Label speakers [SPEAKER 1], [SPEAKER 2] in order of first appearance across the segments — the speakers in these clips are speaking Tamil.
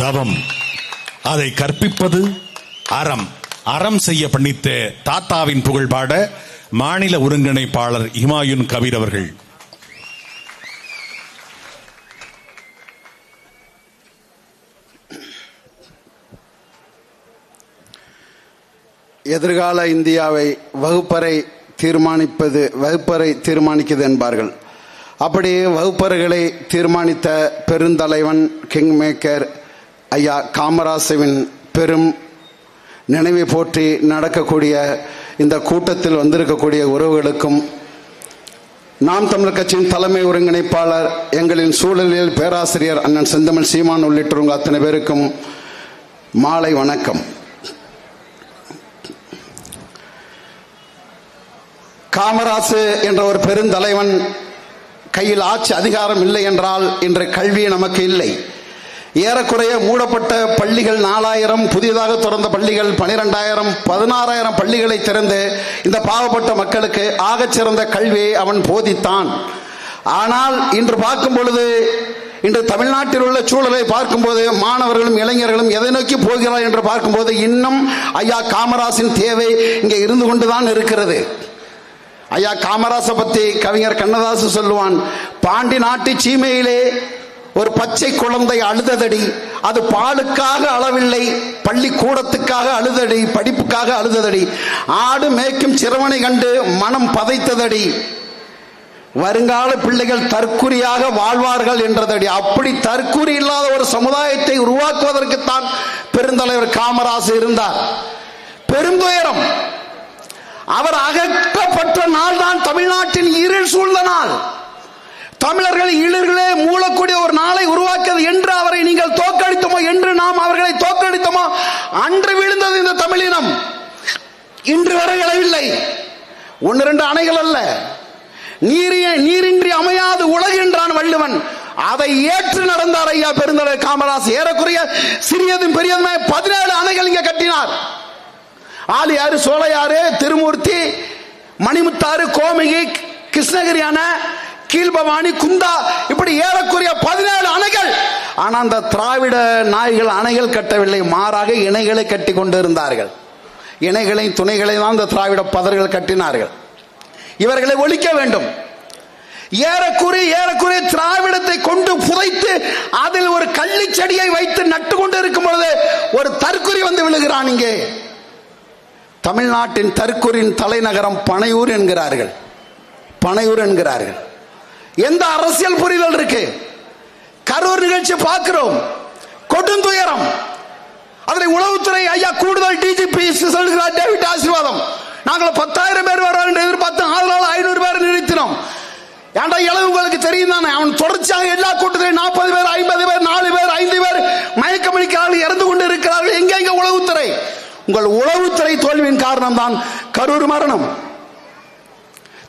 [SPEAKER 1] தவம். அதை கற்பிப்பது அறம். அறம் செய்ய பண்ணித்த தாத்தாவின் புகழ் பாட மாநில ஒருங்கிணைப்பாளர் இமாயுன் கபீர் அவர்கள்.
[SPEAKER 2] எதிர்கால இந்தியாவை வகுப்பறை தீர்மானிப்பது வகுப்பறை தீர்மானிக்குது என்பார்கள். அப்படி வகுப்பறைகளை தீர்மானித்த பெருந்தலைவன் கிங் மேக்கர் ஐயா காமராசவின் பெரும் நினைவை போற்றி நடக்கக்கூடிய இந்த கூட்டத்தில் வந்திருக்கக்கூடிய உறவுகளுக்கும் நாம் தமிழர் கட்சியின் தலைமை ஒருங்கிணைப்பாளர் எங்களின் சூழலியல் பேராசிரியர் அண்ணன் செந்தமிழ் சீமான் உள்ளிட்டவங்க அத்தனை பேருக்கும் மாலை வணக்கம். காமராசு என்ற ஒரு பெருந்தலைவன் கையில் ஆட்சி அதிகாரம் இல்லை என்றால் இன்று கல்வி நமக்கு இல்லை. ஏறக்குறைய மூடப்பட்ட பள்ளிகள் நாலாயிரம் புதிதாக திறந்த பள்ளிகள் பனிரெண்டாயிரம் பதினாறாயிரம் பள்ளிகளை திறந்து இந்த பாவப்பட்ட மக்களுக்கு ஆகச் சிறந்த கல்வியை அவன் போதித்தான். ஆனால் இன்று பார்க்கும் பொழுது இன்று தமிழ்நாட்டில் உள்ள சூழலை பார்க்கும்போது மாணவர்களும் இளைஞர்களும் எதை நோக்கி போகிறார் என்று பார்க்கும்போது இன்னும் ஐயா காமராசின் தேவை இங்கே இருந்து கொண்டுதான் இருக்கிறது. ஐயா காமராசை பற்றி கவிஞர் கண்ணதாசு சொல்லுவான் பாண்டி நாட்டு சீமையிலே ஒரு பச்சை குழந்தை அழுததடி அது பாலுக்காக அளவில்லை பள்ளிக்கூடத்துக்காக அழுதடி படிப்புக்காக அழுததடி. ஆடு மேய்க்கும் சிறுவனை கண்டு மனம் பதைத்ததடி. வருங்கால பிள்ளைகள் தற்குறியாக வாழ்வார்கள் என்றதடி. அப்படி தற்குறி இல்லாத ஒரு சமுதாயத்தை உருவாக்குவதற்குத்தான் பெருந்தலைவர் காமராசு இருந்தார். பெருந்துயரம். அவர் அகற்றப்பட்ட நாள் தான் தமிழ்நாட்டின் இருள் சூழ்ந்த நாள். தமிழர்கள் இளர்களே மூலக்கூடிய ஒரு நாளை உருவாக்கியது என்று அவரை நீங்கள் தோற்கடித்தோமோ என்று நாம் அவர்களை தோற்கடித்தோமோ அன்று விழுந்தது இந்த தமிழினம். இன்று வரை எழவில்லை. ஒன்று ரெண்டு அணைகள் அல்ல. நீரிய நீரின்றி அமையாது உலகு என்றான் வள்ளுவன். அதை ஏற்று நடந்தார் ஐயா பெருந்தலைவர் காமராஜ் ஏறக்குறைய சிறியதும் பெரியதுமே பதினேழு அணைகள் இங்கே கட்டினார். ஆலியாறு சோழையாறு திருமூர்த்தி மணிமுத்தாறு கோமிகி கிருஷ்ணகிரி அணை கீழ்பவானி குந்தா இப்படி ஏறக்குறைய பதினேழு அணைகள். ஆனா அந்த திராவிட நாய்கள் அணைகள் கட்டவில்லை. மாறாக இணைகளை கட்டி கொண்டிருந்தார்கள். இணைகளை துணைகளை தான் இந்த திராவிட பதர்கள் கட்டினார்கள். இவர்களை ஒழிக்க வேண்டும். ஏறக்குறை ஏறக்குறை திராவிடத்தை கொண்டு புதைத்து அதில் ஒரு கள்ளி செடியை வைத்து நட்டு கொண்டு இருக்கும் பொழுது ஒரு தற்குறி வந்து விழுகிறான் இங்கே. தமிழ்நாட்டின் தற்கூரின் தலைநகரம் பனையூர் என்கிறார்கள். பனையூர் என்கிறார்கள். எந்த அரசியல் புரிதல் இருக்கு? கரூர் நிகழ்ச்சி பார்க்கிறோம். கொடுந்துயரம் அதனை உளவுத்துறை ஐயா கூடுதல் டிஜிபி சொல்கிறார் டேவிட் ஆசீர்வாதம். நாங்கள் பத்தாயிரம் பேர் வர்றாங்க என்று எதிர்பார்த்தோம் அதனால ஐநூறு பேர் நிறுத்தினோம். ஏன்டா இளவு உங்களுக்கு தெரியும் தானே? அவன் தொடர்ச்சியாக எல்லா கூட்டத்திலையும் நாற்பது பேர் ஐம்பது பேர் நாலு பேர் ஐந்து பேர் மயக்கமளிக்கிறார்கள் இறந்து கொண்டு இருக்கிறார்கள். எங்க எங்க உளவுத்துறை? உங்கள் உளவுத்துறை தோல்வியின் காரணம் தான் கரூர் மரணம்.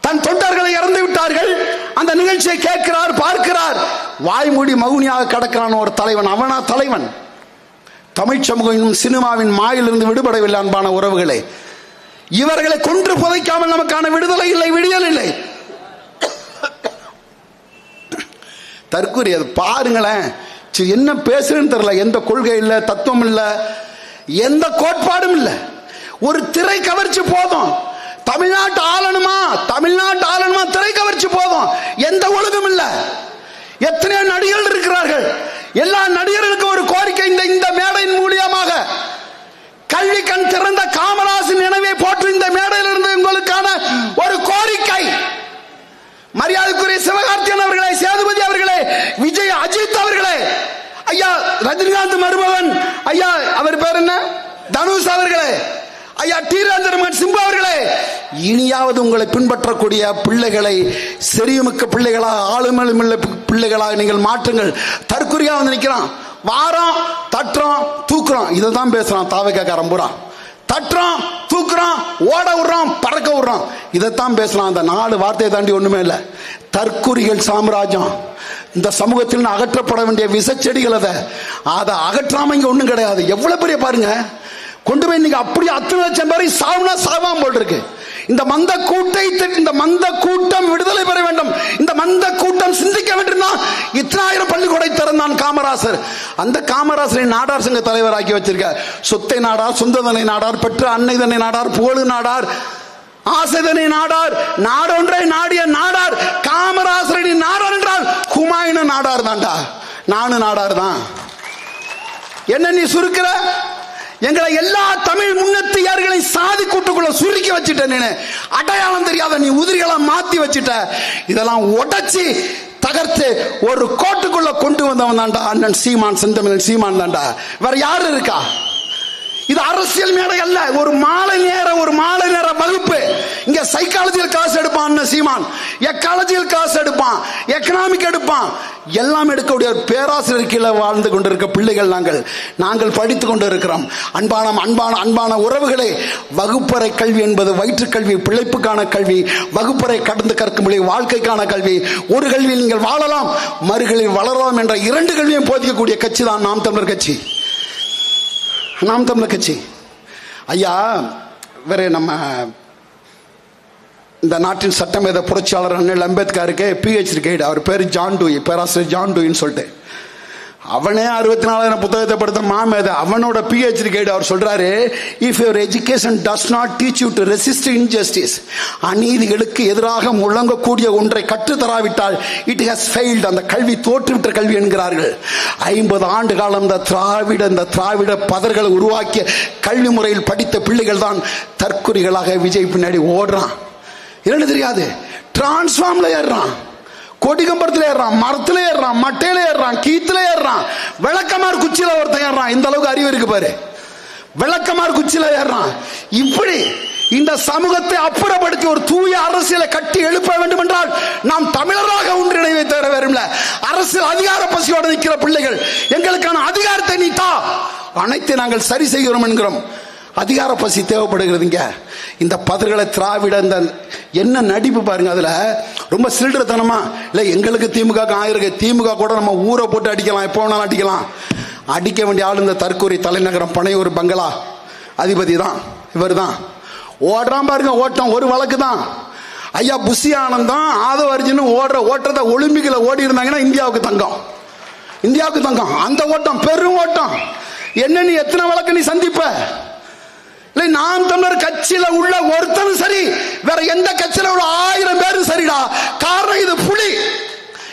[SPEAKER 2] தன் தொண்டர்களை இறந்து விட்டார்கள். அந்த நிகழ்ச்சியை கேட்கிறார் பார்க்கிறார். வாய்மூடி மகுனியாக கடக்கிறான் ஒரு தலைவன் அவனா தலைவன்? தமிழ் சமூகம் சினிமாவின் மாயிலிருந்து விடுபடவில்லை அன்பான உறவுகளே. இவர்களை கொன்று புதைக்காமல் நமக்கான விடுதலை இல்லை விடியல் இல்லை. தற்கூரி அது பாருங்களேன். சரி, என்ன பேசுறேன்னு தெரியல எந்த கொள்கை இல்லை தத்துவம் இல்லை எந்த கோட்பாடும் இல்லை. ஒரு திரை கவர்ச்சி போதும். தமிழ்நாட்டு ஆளணுமா? தமிழ்நாட்டு ஆளணுமா? திரை கவர்ச்சி போதும். எந்த ஒழுங்கும் இல்லை. எத்தனையோ நடிகர்கள் இருக்கிறார்கள். எல்லா நடிகர்களுக்கும் ஒரு கோரிக்கை இந்த இந்த மேடையின் மூலியமாக. கல்வி கண் திறந்த காமராசன் நினைவை போற்று இந்த மேடையிலிருந்து உங்களுக்கான ஒரு கோரிக்கை. மரியாதைக்குரிய சிவகார்த்தியன் அவர்களே சேதுபதி அவர்களே விஜய் அஜித் அவர்களே. ஐயா ரஜினிகாந்த் மருமகன். ஐயா அவர் பேர் என்ன? தனுஷ் அவர்களே. ஐயா டி ராஜரமன் சிம்பு அவர்களே இனியாவது உங்களை பின்பற்றக்கூடிய பிள்ளைகளை செறியுமிக்க பிள்ளைகளாக ஆளுமையுள்ள பிள்ளைகளாக நீங்கள் மாற்றுங்கள். தற்குறியா வந்து நிற்கிறான். வாரம் தட்டுறோம் தூக்குறோம் இதை தான் பேசுகிறான் தாவக்காரன் பூரா. தட்டுறோம் தூக்குறோம் ஓட விடுறோம் பறக்க விடுறோம் இதைத்தான் பேசலாம் அந்த நாலு வார்த்தையை தாண்டி ஒன்றுமே இல்லை. தற்குறிகள் சாம்ராஜ்யம். இந்த சமூகத்தில் அகற்றப்பட வேண்டிய விசச்செடிகள் அதை. அதை அகற்றாம இங்கே ஒன்றும் கிடையாது. எவ்வளோ பெரிய பாருங்கள் கொண்டு போய் நீங்க அப்படியே அத்தனை லட்சம் பேரை சாவுனா சாவாம போல் இருக்கு இந்த மந்த கூட்டை இந்த மந்த கூட்டம் விடுதலை பெற வேண்டும். இந்த மந்த கூட்டம் சிந்திக்க வேண்டும் இத்தனாயிரம் பள்ளிக்கூடை திறந்தான் காமராசர். அந்த காமராசரை நாடார் சங்க தலைவராக்கி வச்சிருக்க சொத்தை நாடார் சொந்ததனை நாடார் பெற்ற அன்னை தன்னை நாடார் புகழு நாடார் ஆசைதனை நாடார் நாடொன்றை நாடிய நாடார். காமராசரடி நாடார் என்றால் குமாயின நாடார் தான்டா. நானு நாடார் தான். என்ன நீ சுருக்கிற? எங்களை எல்லா தமிழ் முன்னத்தியார்களையும் சாதி கூட்டுக்குள்ள சுருக்கி வச்சுட்ட நீ அடையாளம் தெரியாத நீ உதிரிகளை மாத்தி வச்சுட்ட. இதெல்லாம் உடைச்சி தகர்த்து ஒரு கோட்டுக்குள்ள கொண்டு வந்தவன் தான்டா அண்ணன் சீமான் செந்தமிழன் சீமான் தான்டா. வேற யாரு இருக்கா? இது அரசியல் மேடை அல்ல ஒரு மாலை நேர ஒரு மாலை நேர வகுப்பு. இங்க சைக்காலஜியில் காசு எடுப்பான் சீமான். எக்காலஜியில் காசு எடுப்பான். எக்கனாமிக் எடுப்பான். எல்லாம் எடுக்கக்கூடிய ஒரு பேராசிரியர் கீழே வாழ்ந்து கொண்டிருக்க பிள்ளைகள் நாங்கள். நாங்கள் படித்து கொண்டு இருக்கிறோம் அன்பான அன்பான அன்பான உறவுகளே வகுப்பறை கல்வி என்பது வயிற்றுக் கல்வி பிழைப்புக்கான கல்வி வகுப்பறை கடந்து கற்கும் வாழ்க்கைக்கான கல்வி. ஒரு கல்வியில் நீங்கள் வாழலாம் மறுகளில் வளரலாம் என்ற இரண்டு கல்வியும் போதிக்கக்கூடிய கட்சி தான் நாம் தமிழர் கட்சி. நாம் தமிழர் கட்சி. ஐயா வேற நம்ம இந்த நாட்டின் சட்டமேத புரட்சியாளர் அண்ணல் அம்பேத்கருக்கு பிஹெச்டி கைடு அவர் பேர் ஜான் டூயி பேராசிரியர் ஜான் டூயின்னு சொல்லிட்டு. அவனே அறுபத்தி நாலாயிரம் புத்தகத்தை படுத்த மாமேத அவனோட பிஹெச்டி கைடு அவர் சொல்றாரு if your education does not teach you to resist injustice அநீதிகளுக்கு எதிராக முழங்கக்கூடிய ஒன்றை கற்றுத்தராவிட்டால் இட் ஹஸ் ஃபெயில்டு அந்த கல்வி தோற்றுவிட்ட கல்வி என்கிறார்கள். ஐம்பது ஆண்டு காலம் இந்த திராவிட இந்த திராவிட பதர்களை உருவாக்கிய கல்வி முறையில் படித்த பிள்ளைகள் தான் தற்குறிகளாக விஜய் பின்னாடி ஓடுறான். என்னன்னு தெரியாது. டிரான்ஸ்ஃபார்ம்ல ஏறுறான். கொடிகம்பரத்துல ஏறுறான். மரத்தில் ஏறுறான். மட்டையில ஏறுறான். கீத்துல ஏறுறான். விளக்கமார் குச்சியில ஒருத்தன் ஏறுறான். இந்த அளவுக்கு அறிவு இருக்கு பாரு. விளக்கமார் குச்சியில ஏறுறான். இப்படி இந்த சமூகத்தை அப்புறப்படுத்தி ஒரு தூய அரசியலை கட்டி எழுப்ப வேண்டும் என்றால் நாம் தமிழராக ஒன்றிணைவை தவிர வேறும்ல அரசியல் அதிகார பசியோடு நிற்கிற பிள்ளைகள் எங்களுக்கான அதிகாரத்தை நீ தா. அனைத்தை நாங்கள் சரி செய்கிறோம் என்கிறோம். அதிகார பசி தேவைப்படுகிறதுங்க. இந்த பதர்களை திராவிட இந்த என்ன நடிப்பு பாருங்க அதுல. ரொம்ப சில்லறத்தனமா. இல்ல எங்களுக்கு திமுக ஆயிருக்கு திமுக கூட நம்ம ஊரை போட்டு அடிக்கலாம். எப்போ வேணாலும் அடிக்கலாம். அடிக்க வேண்டிய ஆள் இந்த தற்கூரி தலைநகரம் பனையூர் பங்களா. அதிபதி தான். இவர் தான். ஓடுறான் பாருங்க ஓட்டம். ஒரு வழக்கு தான். ஐயா புஷி ஆனந்தம் ஆதவ அர்ஜுன் ஓடுற ஓட்டத்தை ஒலிம்பிக்கில் ஓடி இருந்தாங்கன்னா இந்தியாவுக்கு தங்கம். இந்தியாவுக்கு தங்கம். அந்த ஓட்டம் பெரும் ஓட்டம். என்ன நீ எத்தனை வழக்கு நீ சந்திப்ப? இல்லை நாம் தமிழர் கட்சியில உள்ள ஒருத்தரும் சரி வேற எந்த கட்சியில உள்ள ஆயிரம் பேரும் சரிடா. காரணம் இது புலி.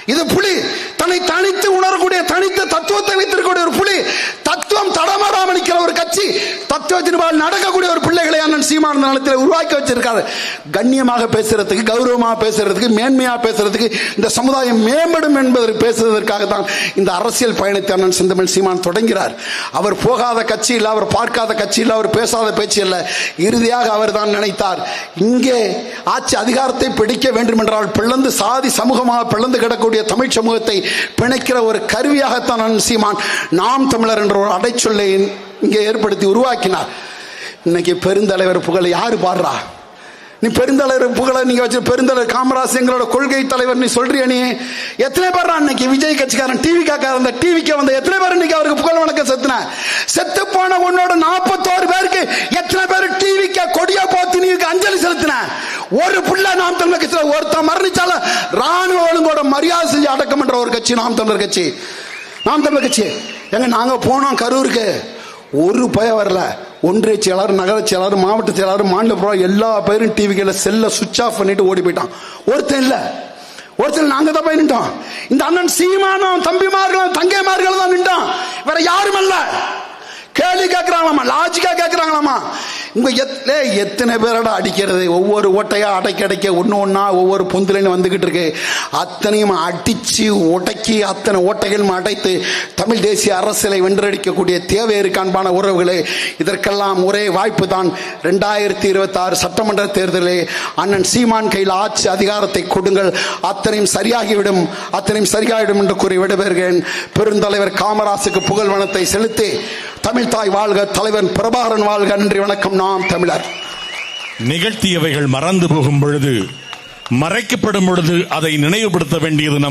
[SPEAKER 2] இது புலி. தன்னை தனித்து உணரக்கூடிய தனித்த தத்துவத்தை வைத்திருக்கக்கூடிய ஒரு புலி. தத்துவம் தடமாடாமல் நிற்கிற ஒரு கட்சி தத்துவத்தின் நடக்கக்கூடிய ஒரு பிள்ளைகளை அண்ணன் சீமான நலத்தில் உருவாக்கி வச்சிருக்காரு. கண்ணியமாக பேசுறதுக்கு கௌரவமாக பேசுறதுக்கு மேன்மையாக பேசுறதுக்கு இந்த சமுதாயம் மேம்படும் என்பதை பேசுவதற்காக தான் இந்த அரசியல் பயணத்தை அண்ணன் செந்தமிழ் சீமான் தொடங்கிறார். அவர் போகாத கட்சி இல்லை அவர் பார்க்காத கட்சி இல்லை அவர் பேசாத பேச்சு இல்லை. இறுதியாக அவர் தான் நினைத்தார் இங்கே ஆட்சி அதிகாரத்தை பிடிக்க வேண்டும் என்றால் பிளந்து சாதி சமூகமாக பிளந்து கிடக்கூடிய தமிழ் சமூகத்தை பிணைக்கிற ஒரு கருவியாகத்தான் அண்ணன் சீமான். நாம் தமிழர் என்ற ஒரு அடைச்சொல்லை இங்கே ஏற்படுத்தி உருவாக்கினார். இன்னைக்கு பெருந்தலைவர் புகழை யாரு பாடுறா? நீ பெருந்தலைவர் புகழை நீங்க வச்சு பெருந்தலைவர் காமராஜ் எங்களோட கொள்கை தலைவர் நீ சொல்றிய நீ. எத்தனை பேர் இன்னைக்கு விஜய் கட்சிக்காரன் டிவி காக்காரன் அந்த டிவிக்கு வந்த எத்தனை பேர் இன்னைக்கு அவருக்கு புகழ் வணக்கம் செத்துன? செத்து போன உன்னோட நாற்பத்தோரு பேருக்கு எத்தனை பேர் டிவிக்கு கொடியா போத்து நீ அஞ்சலி செலுத்தின? ஒரு புள்ள நாம் தமிழர் கட்சியில் ஒருத்தன் மரணிச்சால ராணுவ ஒழுங்கோட மரியாதை செஞ்சு அடக்கம் பண்ற ஒரு கட்சி நாம் தமிழர் கட்சி. நாம் தமிழர் கட்சி. எங்க நாங்க போனோம் கரூருக்கு. ஒரு பய வரல. ஒன்றிய செயலாளர் நகர செயலாளர் மாவட்ட செயலாளர் மாநில புறம் எல்லா பேரும் டிவிகளை செல்ல சுவிச் ஆஃப் பண்ணிட்டு ஓடி போயிட்டான். ஒருத்தன் இல்ல. ஒருத்தர் நாங்க தான் போய் நின்றோம் இந்த அண்ணன் சீமானும் தம்பிமார்களும் தங்கைமார்களும் தான் நின்றோம் வேற யாரும் அல்ல கேள்வி கேட்கிறாங்களாமா லாஜிக்கா கேட்கிறாங்களாமா உங்கள் எத்- எத்தனை பேரோட அடிக்கிறது? ஒவ்வொரு ஓட்டையாக அடைக்க அடைக்க ஒன்று ஒன்றா ஒவ்வொரு பொந்துலையும் வந்துக்கிட்டு இருக்கு. அத்தனையும் அடிச்சு உடைக்கி அத்தனை ஓட்டைகளும் அடைத்து தமிழ் தேசிய அரசியலை வென்றடிக்கக்கூடிய தேவை இருக்கான்பான உறவுகளே. இதற்கெல்லாம் ஒரே வாய்ப்பு தான் ரெண்டாயிரத்தி இருபத்தாறு சட்டமன்ற தேர்தலில் அண்ணன் சீமான் கையில் ஆட்சி அதிகாரத்தை கொடுங்கள். அத்தனையும் சரியாகிவிடும். அத்தனையும் சரியாகிவிடும் என்று கூறி விடைபெறுகிறேன். பெருந்தலைவர் காமராசுக்கு புகழ் வனத்தை செலுத்தி தமிழ் தாய் வாழ்க தலைவன் பிரபாகரன் வாழ்க நன்றி வணக்கம். நாம் தமிழர்.
[SPEAKER 1] நிகழ்த்தியவைகள் மறந்து போகும் பொழுது மறைக்கப்படும் பொழுது அதை நினைவுபடுத்த வேண்டியது நம்